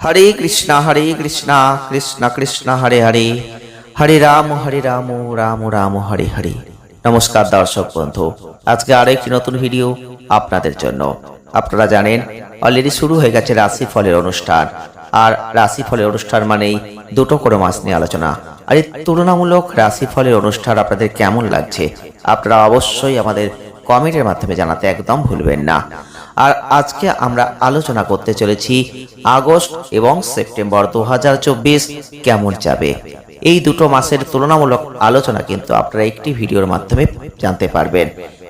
হরে কৃষ্ণ হরে কৃষ্ণ কৃষ্ণ কৃষ্ণ, হরে হরে। হরে রাম হরে রাম রাম রাম, হরে হরে। নমস্কার দর্শক বন্ধু, আজকে আরও একটি নতুন ভিডিও আপনাদের জন্য। আপনারা জানেন অলরেডি শুরু হয়ে গেছে রাশি ফলের অনুষ্ঠান। আর রাশি ফলের অনুষ্ঠান মানেই দুটো করে মাস নিয়ে আলোচনা। আর এই তুলনামূলক রাশি ফলের অনুষ্ঠান আপনাদের কেমন লাগছে, আপনারা অবশ্যই আমাদের কমেন্টের মাধ্যমে জানাতে একদম ভুলবেন না। আর আজকে আমরা আলোচনা করতে চলেছি আগস্ট এবং সেপ্টেম্বর দু হাজার চব্বিশ কেমন যাবে। এই দুটো মাসের তুলনামূলক আলোচনা কিন্তু আপনারা একটি ভিডিওর মাধ্যমে জানতে পারবেন।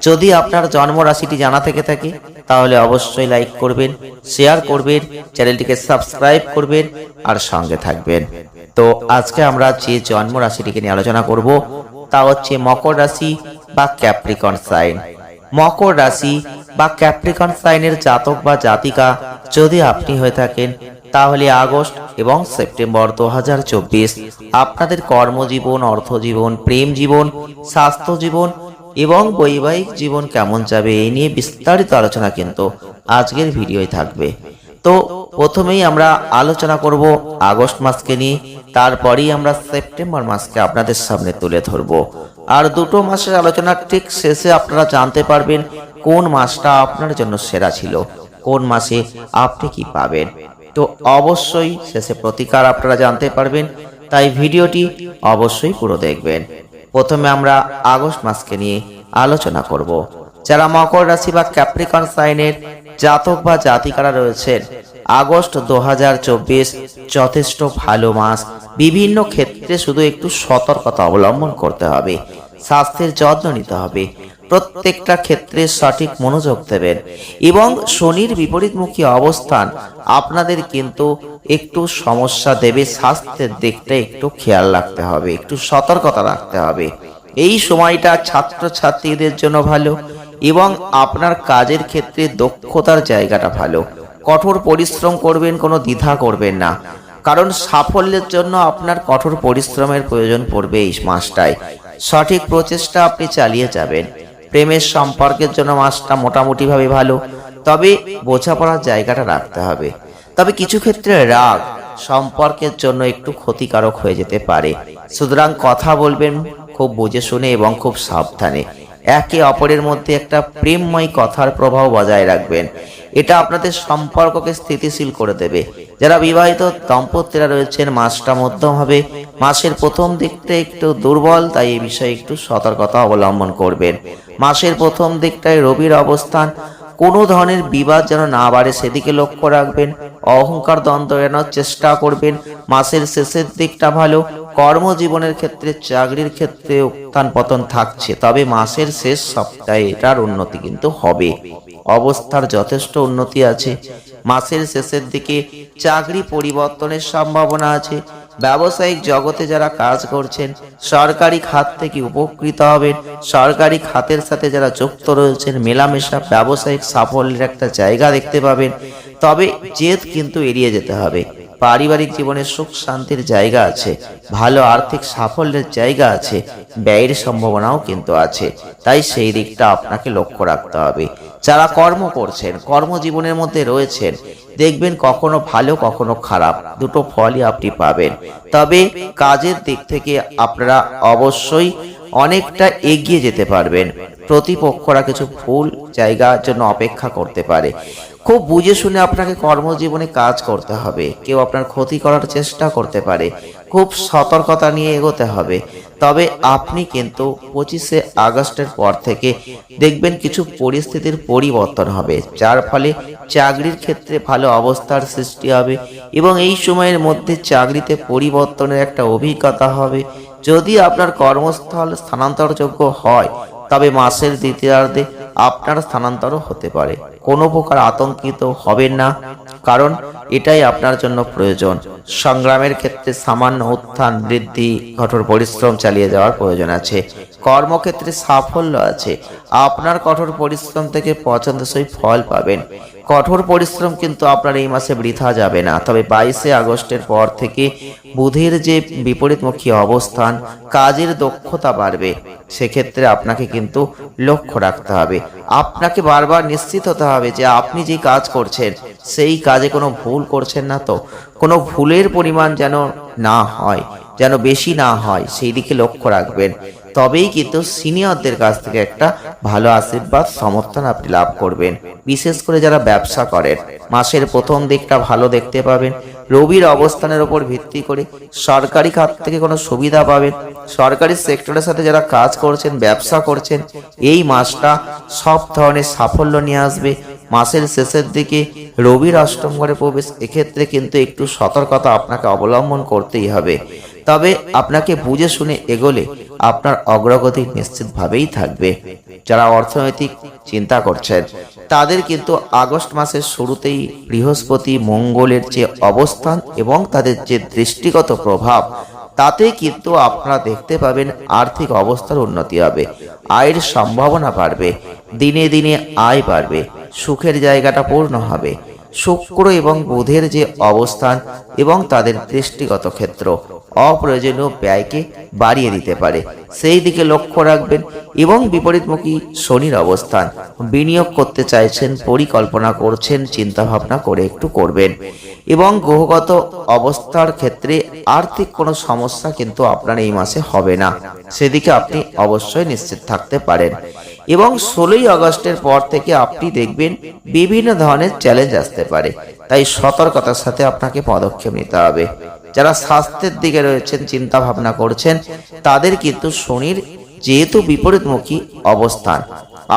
যদি আপনার জন্ম রাশিটি জানা থেকে থাকে, তাহলে অবশ্যই লাইক করবেন, শেয়ার করবেন, চ্যানেলটিকে সাবস্ক্রাইব করবেন আর সঙ্গে থাকবেন। তো আজকে আমরা যে জন্ম রাশিটিকে নিয়ে আলোচনা করব, তা হচ্ছে মকর রাশি বা ক্যাপ্রিকন সাইন। মকর রাশি বা ক্যাপ্রিকন সাইনের জাতক বা জাতিকা যদি আপনি হয়ে থাকেন, তাহলে আগস্ট এবং সেপ্টেম্বর দু হাজার চব্বিশ আপনাদের কর্মজীবন, অর্থজীবন, প্রেম জীবন, স্বাস্থ্য জীবন এবং বৈবাহিক জীবন কেমন যাবে এই নিয়ে বিস্তারিত আলোচনা কিন্তু আজকের ভিডিওয় থাকবে। তো প্রথমেই আমরা আলোচনা করব আগস্ট মাসকে নিয়ে, তারপরেই আমরা সেপ্টেম্বর মাসকে আপনাদের সামনে তুলে ধরব। আর দুটো মাসের আলোচনার ঠিক শেষে আপনারা জানতে পারবেন কোন মাসটা আপনার জন্য সেরা ছিল, কোন মাসে আপনি কি পাবেন। তো অবশ্যই শেষে প্রতিকার আপনারা জানতে পারবেন, তাই ভিডিওটি অবশ্যই পুরো দেখবেন। প্রথমে আমরা আগস্ট মাসকে নিয়ে আলোচনা করব। যারা মকর রাশি বা ক্যাপ্রিকন সাইনের জাতক বা জাতিকারা রয়েছেন আগস্ট দু হাজার চব্বিশ যথেষ্ট ভালো মাস। বিভিন্ন ক্ষেত্রে শুধু একটু সতর্কতা অবলম্বন করতে হবে, স্বাস্থ্যের যত্ন নিতে হবে, প্রত্যেকটা ক্ষেত্রে সঠিক মনোযোগ দেবেন এবং শনির বিপরীতমুখী অবস্থান আপনাদের কিন্তু একটু সমস্যা দেবে, স্বাস্থ্যের দিকটা একটু খেয়াল রাখতে হবে, একটু সতর্কতা রাখতে হবে। এই সময়টা ছাত্রছাত্রীদের জন্য ভালো এবং আপনার কাজের ক্ষেত্রে দক্ষতার জায়গাটা ভালো। কঠোর পরিশ্রম করবেন, কোনো দ্বিধা করবেন না। কারণ সাফল্যের জন্য আপনার কঠোর পরিশ্রমের প্রয়োজন পড়বে এই মাসটায়। সঠিক প্রচেষ্টা আপনি চালিয়ে যাবেন। প্রেমের সম্পর্কের জন্য মাসটা মোটামুটিভাবে ভালো। তবে বোঝাপড়ার জায়গাটা রাখতে হবে। তবে কিছু ক্ষেত্রে রাগ সম্পর্কের জন্য একটু ক্ষতিকারক হয়ে যেতে পারে। সুতরাং কথা বলবেন, খুব বুঝে শুনে এবং খুব সাবধানে। একে অপরের মধ্যে একটা প্রেমময় কথার প্রভাব বজায় রাখবেন। এটা আপনাদের সম্পর্ককে স্থিতিশীল করে দেবে। যারা বিবাহিত দম্পতিরা রয়েছেন, মাসটা মধ্যম হবে। মাসের প্রথম দিকটা একটু দুর্বল, তাই এই বিষয়ে একটু সতর্কতা অবলম্বন করবেন। মাসের প্রথম দিকটায় রবির অবস্থান। কোনো ধরনের বিবাদ যেন না বাড়ে, সেদিকে লক্ষ্য রাখবেন। অহংকার দ্বন্দ্ব এড়ানোর চেষ্টা করবেন। মাসের শেষের দিকটা ভালো। কর্মজীবনের ক্ষেত্রে, চাকরির ক্ষেত্রে উত্থান পতন থাকছে। তবে মাসের শেষ সপ্তাহে এটার উন্নতি কিন্তু হবে। অবস্থার যথেষ্ট উন্নতি আছে। মাসের শেষের দিকে চাকরি পরিবর্তনের সম্ভাবনা আছে। ব্যবসায়িক জগতে যারা কাজ করছেন, সরকারি খাত থেকে উপকৃত হবেন। সরকারি খাতের সাথে যারা যুক্ত রয়েছেন, মেলামেশা ব্যবসায়িক সাফল্যের একটা জায়গা দেখতে পাবেন। তবে জেদ কিন্তু এড়িয়ে যেতে হবে। পারিবারিক জীবনে সুখ, শান্তির জায়গা আছে, ভালো আর্থিক সাফল্যের জায়গা আছে, ব্যয়ের সম্ভাবনাও কিন্তু আছে। তাই সেই দিকটা আপনাকে লক্ষ্য রাখতে হবে। যারা কর্ম করছেন, কর্মজীবনের মধ্যে রয়েছেন, দেখবেন কখনো ভালো, কখনো খারাপ, দুটো ফলই আপনি পাবেন। তবে কাজের দিক থেকে আপনারা অবশ্যই অনেকটা এগিয়ে যেতে পারবেন। প্রতিপক্ষরা কিছু ভুল জায়গার জন্য অপেক্ষা করতে পারে। খুব বুঝে শুনে আপনাকে কর্মজীবনে কাজ করতে হবে। কেউ আপনার ক্ষতি করার চেষ্টা করতে পারে। খুব সতর্কতা নিয়ে এগোতে হবে। তবে আপনি কিন্তু পঁচিশে আগস্টের পর থেকে দেখবেন কিছু পরিস্থিতির পরিবর্তন হবে, যার ফলে চাকরির ক্ষেত্রে ভালো অবস্থার সৃষ্টি হবে এবং এই সময়ের মধ্যে চাকরিতে পরিবর্তনের একটা অভিজ্ঞতা হবে। যদি আপনার কর্মস্থল স্থানান্তরযোগ্য হয়, তবে মাসের দ্বিতীয়ার্ধে আপনার স্থানান্তরও হতে পারে। কোনো প্রকার আতঙ্কিত হবেন না, কারণ এটাই আপনার জন্য প্রয়োজন। সংগ্রামের ক্ষেত্রে সামান্য উত্থান, বৃদ্ধি, কঠোর পরিশ্রম চালিয়ে যাওয়ার প্রয়োজন আছে। কর্মক্ষেত্রে সাফল্য আছে। আপনার কঠোর পরিশ্রম থেকে পছন্দসই ফল পাবেন। কঠোর পরিশ্রম কিন্তু আপনার এই মাসে বৃথা যাবে না। তবে বাইশে আগস্টের পর থেকে বুধের যে বিপরীতমুখী অবস্থান, কাজের দক্ষতা বাড়বে। সেক্ষেত্রে আপনাকে কিন্তু লক্ষ্য রাখতে হবে। আপনাকে বারবার নিশ্চিত হতে হবে যে আপনি যে কাজ করছেন, সেই কাজে কোনো ভুল করছেন না তো? কোনো ভুলের পরিমাণ যেন না হয়, যেন বেশি না হয়, সেই দিকে লক্ষ্য রাখবেন। তবেই কিন্তু সিনিয়রদের কাছ থেকে একটা ভালো আশীর্বাদ, সমর্থন আপনি লাভ করবেন, বিশেষ করে যারা ব্যবসা করেন। মাসের প্রথম দিকটা ভালো দেখতে পাবেন, রবির অবস্থানের উপর ভিত্তি করে সরকারি খাত থেকে কোনো সুবিধা পাবেন, সরকারি সেক্টরের সাথে যারা কাজ করছেন, ব্যবসা করছেন, এই মাসটা সব ধরনের সাফল্য নিয়ে আসবে। মাসের শেষের দিকে রবির অষ্টম ঘরে প্রবেশ, এক্ষেত্রে কিন্তু একটু সতর্কতা আপনাকে অবলম্বন করতেই হবে। তবে আপনাকে বুঝে শুনে এগোলে আপনার অগ্রগতি নিশ্চিতভাবেই থাকবে। যারা অর্থনৈতিক চিন্তা করছেন, তাদের কিন্তু আগস্ট মাসের শুরুতেই বৃহস্পতি মঙ্গলের যে অবস্থান এবং তাদের যে দৃষ্টিগত প্রভাব তাতে কিন্তু আপনারা দেখতে পাবেন আর্থিক অবস্থার উন্নতি হবে। আয়ের সম্ভাবনা বাড়বে, দিনে দিনে আয় বাড়বে, সুখের জায়গাটা পূর্ণ হবে। শুক্র এবং বুধের যে অবস্থান এবং তাদের দৃষ্টিগত ক্ষেত্র অপ্রয়োজনীয় ব্যয়কে বাড়িয়ে দিতে পারে। সেই দিকে লক্ষ্য রাখবেন এবং বিপরীতমুখী শনির অবস্থান। বিনিয়োগ করতে চাইছেন, পরিকল্পনা করছেন চিন্তা ভাবনা করে একটু করবেন। এবং গ্রহগত অবস্থার ক্ষেত্রে আর্থিক কোনো সমস্যা কিন্তু আপনার এই মাসে হবে না। সেদিকে আপনি অবশ্যই নিশ্চিত থাকতে পারেন। এবং ষোলোই আগস্টের পর থেকে আপনি দেখবেন বিভিন্ন ধরনের চ্যালেঞ্জ আসতে পারে। তাই সতর্কতার সাথে আপনাকে পদক্ষেপ নিতে হবে। যারা স্বাস্থ্যের দিকে রয়েছেন চিন্তা ভাবনা করছেন, তাদের কিন্তু শনির যেহেতু বিপরীতমুখী অবস্থান,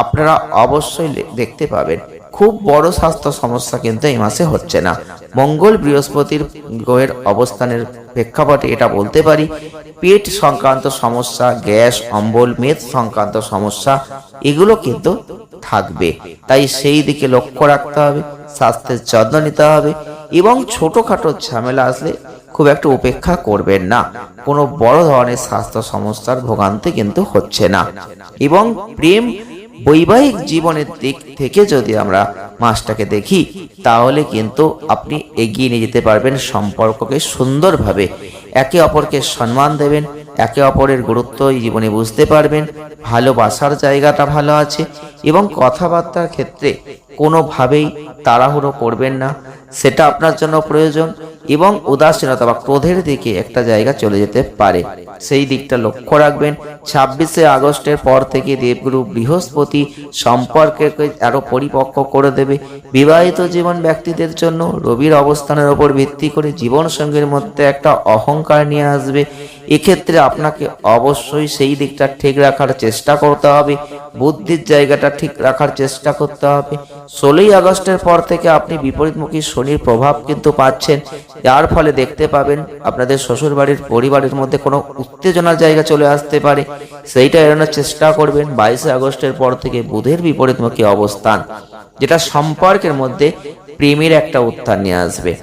আপনারা অবশ্যই দেখতে পাবেন। খুব বড় স্বাস্থ্য সমস্যা কিন্তু এই মাসে হচ্ছে না। মঙ্গল বৃহস্পতির গ্রহের অবস্থানের প্রেক্ষাপটে এটা বলতে পারি। পেট সংক্রান্ত সমস্যা, গ্যাস, অম্বল, মেদ সংক্রান্ত সমস্যা, এগুলো কিন্তু থাকবে। তাই সেই দিকে লক্ষ্য রাখতে হবে, স্বাস্থ্যের যত্ন নিতে হবে এবং ছোটখাটো ঝামেলা আসলে খুব একটা উপেক্ষা করবেন না। কোনো বড় ধরনের স্বাস্থ্য সমস্যার ভোগান্তি কিন্তু হচ্ছে না। এবং প্রেম বৈবাহিক জীবনের দিক থেকে যদি আমরা মাসটাকে দেখি, তাহলে কিন্তু আপনি এগিয়ে নিয়ে যেতে পারবেন সম্পর্ককে সুন্দরভাবে। একে অপরকে সম্মান দেবেন, একে অপরের গুরুত্ব জীবনে বুঝতে পারবেন, ভালোবাসার জায়গাটা ভালো আছে এবং কথাবার্তার ক্ষেত্রে কোনোভাবেই তাড়াহুড়ো করবেন না। সেটা আপনার জন্য প্রয়োজন। এবং উদাসীনতা বা ক্রোধের দিকে একটা জায়গা চলে যেতে পারে। সেই দিকটা লক্ষ্য রাখবেন। ছাব্বিশে আগস্টের পর থেকে দেবগুরু বৃহস্পতি সম্পর্কে আরও পরিপক্ক করে দেবে। বিবাহিত জীবন ব্যক্তিদের জন্য রবির অবস্থানের ওপর ভিত্তি করে জীবন সঙ্গীর মধ্যে একটা অহংকার নিয়ে আসবে। এক্ষেত্রে আপনাকে অবশ্যই সেই দিকটা ঠিক রাখার চেষ্টা করতে হবে, বুদ্ধির জায়গাটা ঠিক রাখার চেষ্টা করতে হবে। ষোলোই আগস্টের পর থেকে আপনি বিপরীতমুখী শনির প্রভাব কিন্তু পাচ্ছেন। যার ফলে দেখতে পাবেন আপনাদের শ্বশুর বাড়ির পরিবারের মধ্যে কোনো উত্তেজনার জায়গা চলে আসতে পারে। সেইটা এড়ানোর চেষ্টা করবেন বাইশে আগস্টের পর থেকে বুধের বিপরীতমুখী অবস্থান, যেটা সম্পর্কের মধ্যে প্রেমের একটা উত্থান নিয়ে আসবে।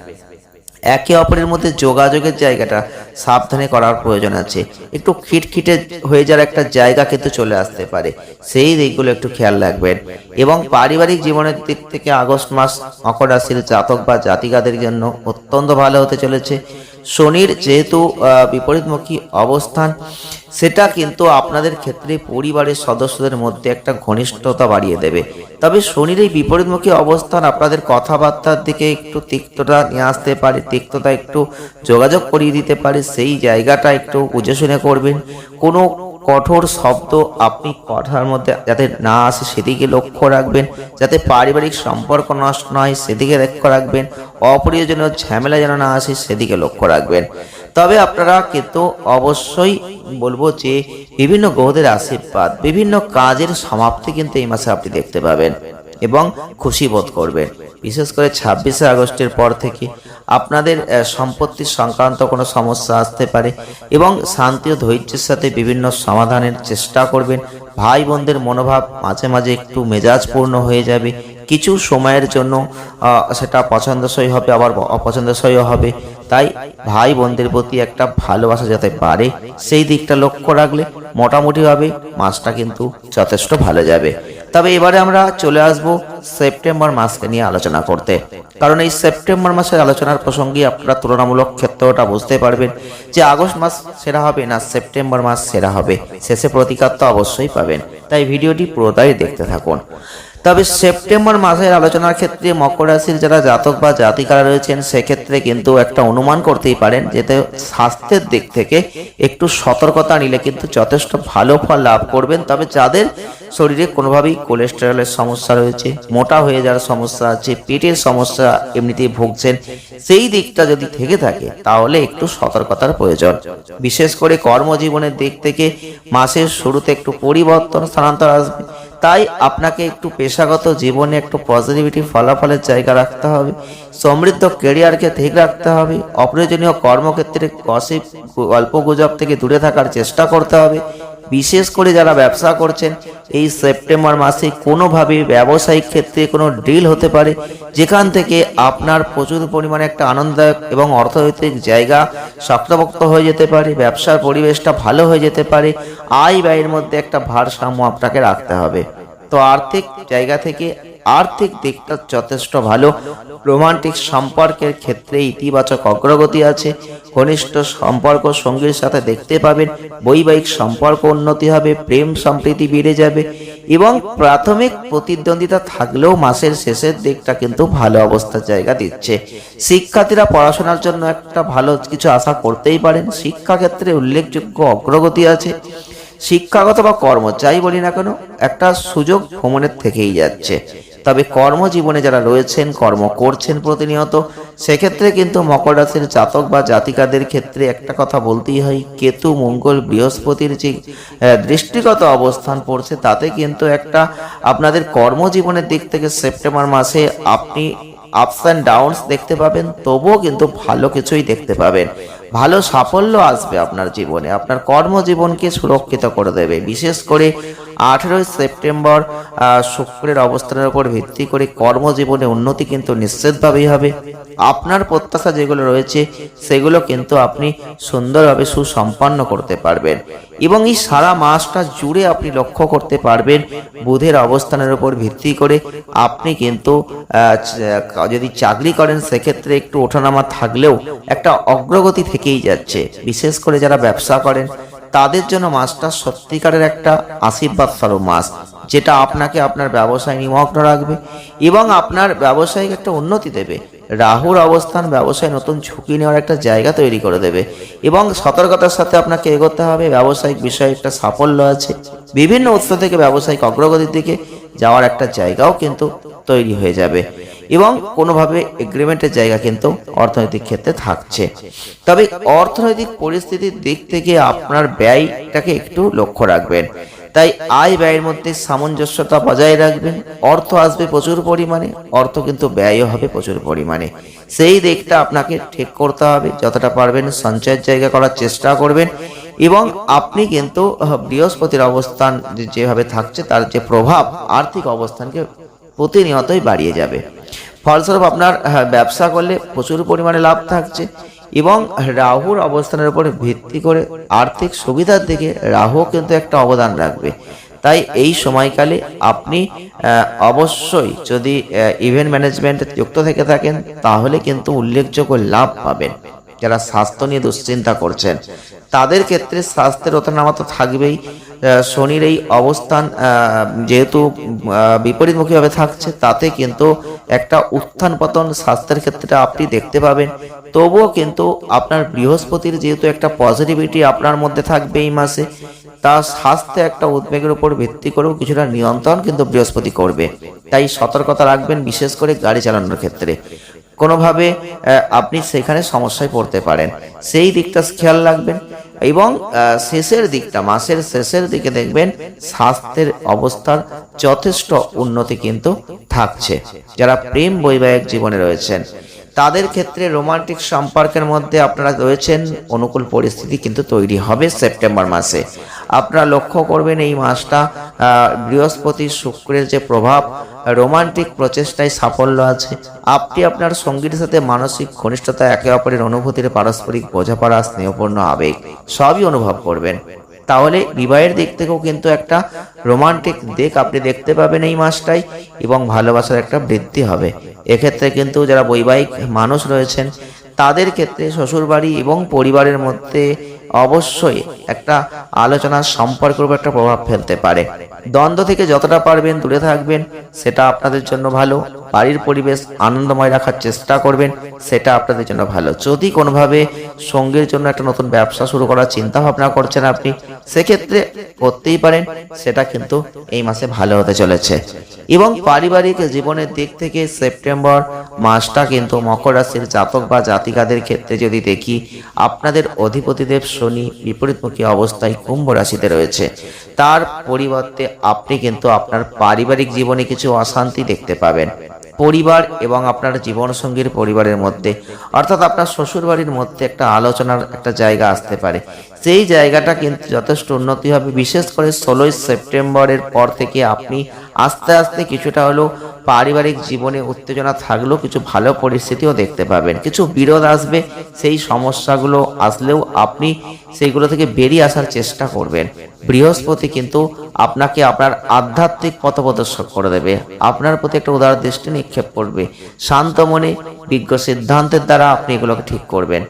একে অপরের মধ্যে যোগাযোগের জায়গাটা সাবধানে করার প্রয়োজন আছে। একটু খিটখিটে হয়ে যাওয়ার একটা জায়গা কিন্তু চলে আসতে পারে। সেই দিকগুলো একটু খেয়াল রাখবেন। এবং পারিবারিক জীবনের দিক থেকে আগস্ট মাস মকর রাশির জাতক বা জাতিকাদের জন্য অত্যন্ত ভালো হতে চলেছে। শনির যেহেতু বিপরীতমুখী অবস্থান, সেটা কিন্তু আপনাদের ক্ষেত্রে পরিবারের সদস্যদের মধ্যে একটা ঘনিষ্ঠতা বাড়িয়ে দেবে। তবে শনির এই বিপরীতমুখী অবস্থান আপনাদের কথাবার্তার দিকে একটু তিক্ততা নিয়ে আসতে পারে, তিক্ততা একটু যোগাযোগ করিয়ে দিতে পারে। সেই জায়গাটা একটু বুঝে শুনে করবেন। কোনো কঠোর শব্দ আপনি কথার মধ্যে যাতে না আসে, সেদিকে লক্ষ্য রাখবেন। যাতে পারিবারিক সম্পর্ক নষ্ট না হয়, সেদিকে লক্ষ্য রাখবেন। অপ্রয়োজনীয় ঝামেলা যেন না আসে, সেদিকে লক্ষ্য রাখবেন। তবে আপনারা কিন্তু অবশ্যই বলব যে, বিভিন্ন গ্রহদের আশীর্বাদ, বিভিন্ন কাজের সমাপ্তি কিন্তু এই মাসে আপনি দেখতে পাবেন এবং খুশি বোধ করবেন। বিশেষ করে ছাব্বিশে আগস্টের পর থেকে আপনাদের আহ, সম্পত্তির সংক্রান্ত কোনো সমস্যা আসতে পারে এবং শান্তি ও ধৈর্যের সাথে বিভিন্ন সমাধানের চেষ্টা করবেন। ভাই বোনদের মনোভাব মাঝে মাঝে একটু মেজাজপূর্ণ হয়ে যাবে। কিছু সময়ের জন্য সেটা পছন্দসই হবে আবার অপছন্দসই হবে। তাই ভাই বোনদের প্রতি একটা ভালোবাসা যাতে পারে সেই দিকটা লক্ষ্য রাখলে মোটামুটিভাবে মাসটা কিন্তু যথেষ্ট ভালো যাবে। তবে এবারে আমরা চলে আসব সেপ্টেম্বর মাসকে নিয়ে আলোচনা করতে। কারণ এই সেপ্টেম্বর মাসের আলোচনার প্রসঙ্গে আপনারা তুলনামূলক ক্ষেত্রটা বুঝতে পারবেন যে আগস্ট মাস সেরা হবে না সেপ্টেম্বর মাস সেরা হবে। শেষে প্রতিকার তো অবশ্যই পাবেন। তাই ভিডিওটি পুরোটাই দেখতে থাকুন। তবে সেপ্টেম্বর মাসের আলোচনার ক্ষেত্রে মকর রাশির যারা জাতক বা জাতিকারা রয়েছেন, সেক্ষেত্রে কিন্তু একটা অনুমান করতেই পারেন যেতে স্বাস্থ্যের দিক থেকে একটু সতর্কতা নিলে কিন্তু যথেষ্ট ভালো ফল লাভ করবেন। তবে যাদের শরীরে কোনোভাবেই কোলেস্টেরলের সমস্যা রয়েছে, মোটা হয়ে যাওয়ার সমস্যা আছে, পেটের সমস্যা এমনিতেই ভুগছেন, সেই দিকটা যদি থেকে থাকে, তাহলে একটু সতর্কতার প্রয়োজন। বিশেষ করে কর্মজীবনের দিক থেকে মাসের শুরুতে একটু পরিবর্তন স্থানান্তর আসবে। তাই আপনাকে একটু পেশাগত জীবনে একটু পজিটিভিটি ফলাফলের জায়গা রাখতে হবে। সমৃদ্ধ কেরিয়ারকে ঠিক রাখতে হবে। অপ্রয়োজনীয় কর্মক্ষেত্রে গসিপ গল্প গুজব থেকে দূরে থাকার চেষ্টা করতে হবে। বিশেষ করে যারা ব্যবসা করছেন, এই সেপ্টেম্বর মাসে কোনোভাবে ব্যবসায়িক ক্ষেত্রে কোনো ডিল হতে পারে, যেখান থেকে আপনার প্রচুর পরিমাণে একটা আনন্দদায়ক এবং অর্থনৈতিক জায়গা শক্তপোক্ত হয়ে যেতে পারে, ব্যবসার পরিবেশটা ভালো হয়ে যেতে পারে, আয় ব্যয়ের মধ্যে একটা ভারসাম্য আপনাকে রাখতে হবে। তো আর্থিক জায়গা থেকে আর্থিক দিকটা যথেষ্ট ভালো, রোমান্টিক সম্পর্কের ক্ষেত্রে ইতিবাচক অগ্রগতি আছে ঘনিষ্ঠ সম্পর্ক সঙ্গীর সাথে দেখতে পাবেন, বৈবাহিক সম্পর্ক উন্নতি হবে, প্রেম সম্প্রীতি বেড়ে যাবে এবং প্রাথমিক প্রতিদ্বন্দ্বিতা থাকলেও মাসের শেষের দিকটা কিন্তু ভালো অবস্থার জায়গা দিচ্ছে। শিক্ষার্থীরা পড়াশোনার জন্য একটা ভালো কিছু আশা করতেই পারেন, শিক্ষাক্ষেত্রে উল্লেখযোগ্য অগ্রগতি আছে। শিক্ষাগত বা কর্ম যাই বলি না কেন, একটা সুযোগ ভ্রমণের থেকেই যাচ্ছে। তবে কর্মজীবনে যারা রয়েছেন, কর্ম করছেন প্রতিনিয়ত, সেক্ষেত্রে কিন্তু মকর রাশির জাতক বা জাতিকাদের ক্ষেত্রে একটা কথা বলতেই হয়, কেতু, মঙ্গল, বৃহস্পতির যে দৃষ্টিগত অবস্থান পড়ছে, তাতে কিন্তু একটা আপনাদের কর্মজীবনের দিক থেকে সেপ্টেম্বর মাসে আপনি আপস অ্যান্ড ডাউনস দেখতে পাবেন, তবুও কিন্তু ভালো কিছুই দেখতে পাবেন। ভালো সাফল্য আসবে আপনার জীবনে। আপনার কর্মজীবনকে সুরক্ষিত করে দেবে। বিশেষ করে আঠেরোই সেপ্টেম্বর শুক্রের অবস্থানের উপর ভিত্তি করে কর্মজীবনে উন্নতি কিন্তু নিশ্চিতভাবেই হবে। আপনার প্রত্যাশা যেগুলো রয়েছে, সেগুলো কিন্তু আপনি সুন্দরভাবে সুসম্পন্ন করতে পারবেন। এবং এই সারা মাসটা জুড়ে আপনি লক্ষ্য করতে পারবেন, বুধের অবস্থানের উপর ভিত্তি করে আপনি কিন্তু যদি চাকরি করেন, সেক্ষেত্রে একটু ওঠানামা থাকলেও একটা অগ্রগতি থেকেই যাচ্ছে। বিশেষ করে যারা ব্যবসা করেন, তাদের জন্য মাসটা সত্যিকারের একটা আশীর্বাদ স্বরূপ মাস, যেটা আপনাকে আপনার ব্যবসায় নিমগ্ন রাখবে এবং আপনার ব্যবসায়িক একটা উন্নতি দেবে। রাহুর অবস্থান ব্যবসায় নতুন ঝুঁকি নেওয়ার একটা জায়গা তৈরি করে দেবে এবং সতর্কতার সাথে আপনাকে এগোতে হবে। ব্যবসায়িক বিষয়ে একটা সাফল্য আছে। বিভিন্ন উৎস থেকে ব্যবসায়িক অগ্রগতির দিকে যাওয়ার একটা জায়গাও কিন্তু তৈরি হয়ে যাবে এবং কোনোভাবে এগ্রিমেন্টের জায়গা কিন্তু অর্থনৈতিক ক্ষেত্রে থাকছে। তবে অর্থনৈতিক পরিস্থিতির দিক থেকে আপনার ব্যয়টাকে একটু লক্ষ্য রাখবেন। তাই আয় ব্যয়ের মধ্যে সামঞ্জস্যতা বজায় রাখবেন অর্থ আসবে প্রচুর পরিমাণে, অর্থ কিন্তু ব্যয়ও হবে প্রচুর পরিমাণে। সেই দিকটা আপনাকে ঠিক করতে হবে, যতটা পারবেন সঞ্চয়ের জায়গা করার চেষ্টা করবেন এবং আপনি কিন্তু বৃহস্পতির অবস্থান যেভাবে থাকছে তার যে প্রভাব, আর্থিক অবস্থানকে প্রতিনিয়তই বাড়িয়ে যাবে। ফলস্বরূপ আপনার ব্যবসা করলে প্রচুর পরিমাণে লাভ থাকছে এবং রাহুর অবস্থানের উপরে ভিত্তি করে আর্থিক সুবিধার দিকে রাহু কিন্তু একটা অবদান রাখবে। তাই এই সময়কালে আপনি অবশ্যই যদি ইভেন্ট ম্যানেজমেন্টে যুক্ত থেকে থাকেন, তাহলে কিন্তু উল্লেখযোগ্য লাভ পাবেন। যারা স্বাস্থ্য নিয়ে দুশ্চিন্তা করছেন, তাদের ক্ষেত্রে স্বাস্থ্যের ওঠানামা তো থাকবেই। শনির এই অবস্থান যেহেতু বিপরীতমুখীভাবে থাকছে, তাতে কিন্তু একটা উত্থান পতন স্বাস্থ্যের ক্ষেত্রে আপনি দেখতে পাবেন। তবুও কিন্তু আপনার বৃহস্পতির যেহেতু একটা পজিটিভিটি আপনার মধ্যে থাকবে এই মাসে, তা স্বাস্থ্যে একটা উদ্বেগের উপর ভিত্তি করেও কিছুটা নিয়ন্ত্রণ কিন্তু বৃহস্পতি করবে। তাই সতর্কতা রাখবেন, বিশেষ করে গাড়ি চালানোর ক্ষেত্রে। কোনোভাবে আপনি সেখানে সমস্যায় পড়তে পারেন। সেই দিকটা খেয়াল রাখবেন। এবং শেষের দিকটা, মাসের শেষের দিকে দেখবেন স্বাস্থ্যের অবস্থার যথেষ্ট উন্নতি কিন্তু থাকছে। যারা প্রেম বৈবাহিক জীবনে রয়েছেন তাদের ক্ষেত্রে রোমান্টিক সম্পর্কের মধ্যে আপনারা রয়েছেন, অনুকূল পরিস্থিতি কিন্তু তৈরি হবে সেপ্টেম্বর মাসে। আপনারা লক্ষ্য করবেন এই মাসটা বৃহস্পতি শুক্রের যে প্রভাব, রোমান্টিক প্রচেষ্টায় সাফল্য আছে। আপনি আপনার সঙ্গীর সাথে মানসিক ঘনিষ্ঠতা একে অপরের অনুভূতির পারস্পরিক বোঝাপড়া, স্নেহপূর্ণ আবেগ সবই অনুভব করবেন। তাহলে বিবাহের দিক থেকেও কিন্তু একটা রোমান্টিক দিক আপনি দেখতে পাবেন এই মাসটাই এবং ভালোবাসার একটা বৃদ্ধি হবে। এক্ষেত্রে কিন্তু যারা বৈবাহিক মানুষ রয়েছেন, তাদের ক্ষেত্রে শ্বশুরবাড়ি এবং পরিবারের মধ্যে অবশ্যই একটা আলোচনার সম্পর্কের উপর একটা প্রভাব ফেলতে পারে। দ্বন্দ্ব থেকে যতটা পারবেন দূরে থাকবেন, সেটা আপনাদের জন্য ভালো। বাড়ির পরিবেশ আনন্দময় রাখার চেষ্টা করবেন, সেটা আপনাদের জন্য ভালো। যদি কোনোভাবে সঙ্গীর জন্য একটা নতুন ব্যবসা শুরু করার চিন্তা ভাবনা করছেন আপনি, সেক্ষেত্রে করতেই পারেন, সেটা কিন্তু এই মাসে ভালো হতে চলেছে। এবং পারিবারিক জীবনের দিক থেকে সেপ্টেম্বর মাসটা কিন্তু মকর রাশির জাতক বা জাতিকাদের ক্ষেত্রে যদি দেখি, আপনাদের অধিপতিদেব শনি বিপরীতমুখী অবস্থায় কুম্ভ রাশিতে রয়েছে। তার পরিবর্তে আপনি কিন্তু আপনার পারিবারিক জীবনে কিছু অশান্তি দেখতে পাবেন। পরিবার এবং আপনার জীবনসঙ্গীর পরিবারের মধ্যে, অর্থাৎ আপনার শ্বশুরবাড়ির মধ্যে একটা আলোচনার একটা জায়গা আসতে পারে। সেই জায়গাটা কিন্তু যথেষ্ট উন্নতি হবে। বিশেষ করে ষোলোই সেপ্টেম্বরের পর থেকে আপনি আস্তে আস্তে কিছুটা হলেও পারিবারিক জীবনে উত্তেজনা থাকলেও কিছু ভালো পরিস্থিতিও দেখতে পাবেন। কিছু বিরোধ আসবে, সেই সমস্যাগুলো আসলেও আপনি সেইগুলো থেকে বেরিয়ে আসার চেষ্টা করবেন। বৃহস্পতি কিন্তু আপনাকে আপনার আধ্যাত্মিক পথপ্রদর্শক করে দেবে। আপনার প্রতি একটা উদার দৃষ্টি নিক্ষেপ করবে। শান্ত মনে বিজ্ঞ সিদ্ধান্তের দ্বারা আপনি এগুলোকে ঠিক করবেন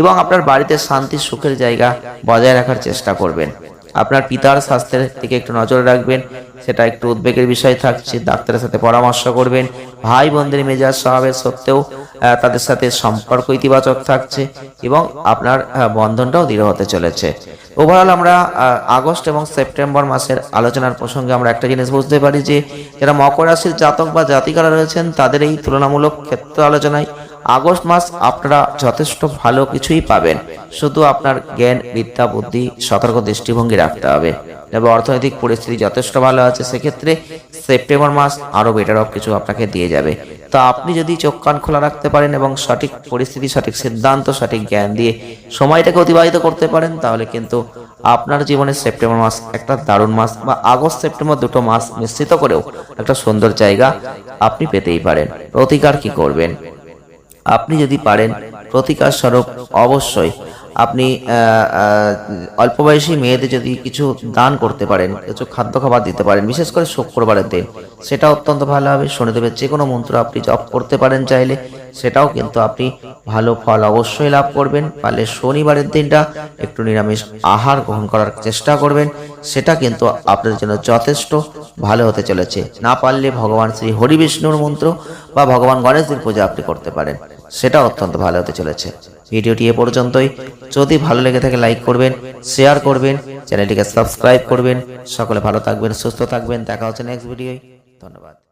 এবং আপনার বাড়িতে শান্তি, সুখের জায়গা বজায় রাখার চেষ্টা করবেন। আপনার পিতার স্বাস্থ্যের দিকে একটু নজর রাখবেন সেটা একটু উদ্বেগের বিষয় থাকছে, ডাক্তারের সাথে পরামর্শ করবেন ভাই বোনদের মেজাজ স্বভাবের সত্ত্বেও তাদের সাথে সম্পর্ক ইতিবাচক থাকছে এবং আপনার বন্ধনটাও দৃঢ় হতে চলেছে। ওভারঅল আমরা আগস্ট এবং সেপ্টেম্বর মাসের আলোচনার প্রসঙ্গে আমরা একটা জিনিস বুঝতে পারি যে, যারা মকর রাশির জাতক বা জাতিকারা রয়েছেন, তাদের এই তুলনামূলক ক্ষেত্র আলোচনায় আগস্ট মাস আপনারা যথেষ্ট ভালো কিছুই পাবেন। শুধু আপনার জ্ঞান, বিদ্যা, বুদ্ধি, সতর্ক দৃষ্টিভঙ্গি রাখতে হবে। তবে অর্থনৈতিক পরিস্থিতি যথেষ্ট ভালো আছে, সেক্ষেত্রে সেপ্টেম্বর মাস আরও বেটার অফ কিছু আপনাকে দিয়ে যাবে। তো আপনি যদি চোখ কান খোলা রাখতে পারেন এবং সঠিক পরিস্থিতি, সঠিক সিদ্ধান্ত, সঠিক জ্ঞান দিয়ে সময়টাকে অতিবাহিত করতে পারেন, তাহলে কিন্তু আপনার জীবনে সেপ্টেম্বর মাস একটা দারুণ মাস বা আগস্ট, সেপ্টেম্বর দুটো মাস মিশ্রিত করেও একটা সুন্দর জায়গা আপনি পেতেই পারেন। প্রতিকার কি করবেন? আপনি যদি পারেন প্রতিকার স্বরূপ অবশ্যই আপনি অল্প বয়সী মেয়েদের যদি কিছু দান করতে পারেন, কিছু খাদ্য খাবার দিতে পারেন, বিশেষ করে শুক্রবারের দিন, সেটা অত্যন্ত ভালো হবে। শনিদেবের যে কোনো মন্ত্র আপনি জপ করতে পারেন চাইলে। সেটাও কিন্তু আপনি ভালো ফল অবশ্যই লাভ করবেন। পারলে শনিবারের দিনটা একটু নিরামিষ আহার গ্রহণ করার চেষ্টা করবেন। সেটা কিন্তু আপনাদের জন্য যথেষ্ট ভালো হতে চলেছে। না পারলে ভগবান শ্রী হরি বিষ্ণুর মন্ত্র বা ভগবান গণেশজির পূজা আপনি করতে পারেন। সেটা অত্যন্ত ভালো হতে চলেছে। ভিডিওটি এ পর্যন্তই। যদি ভালো লেগে থাকে লাইক করবেন, শেয়ার করবেন, চ্যানেলটিকে সাবস্ক্রাইব করবেন। সকলে ভালো থাকবেন, সুস্থ থাকবেন। দেখা হচ্ছে নেক্সট ভিডিওয়। ধন্যবাদ।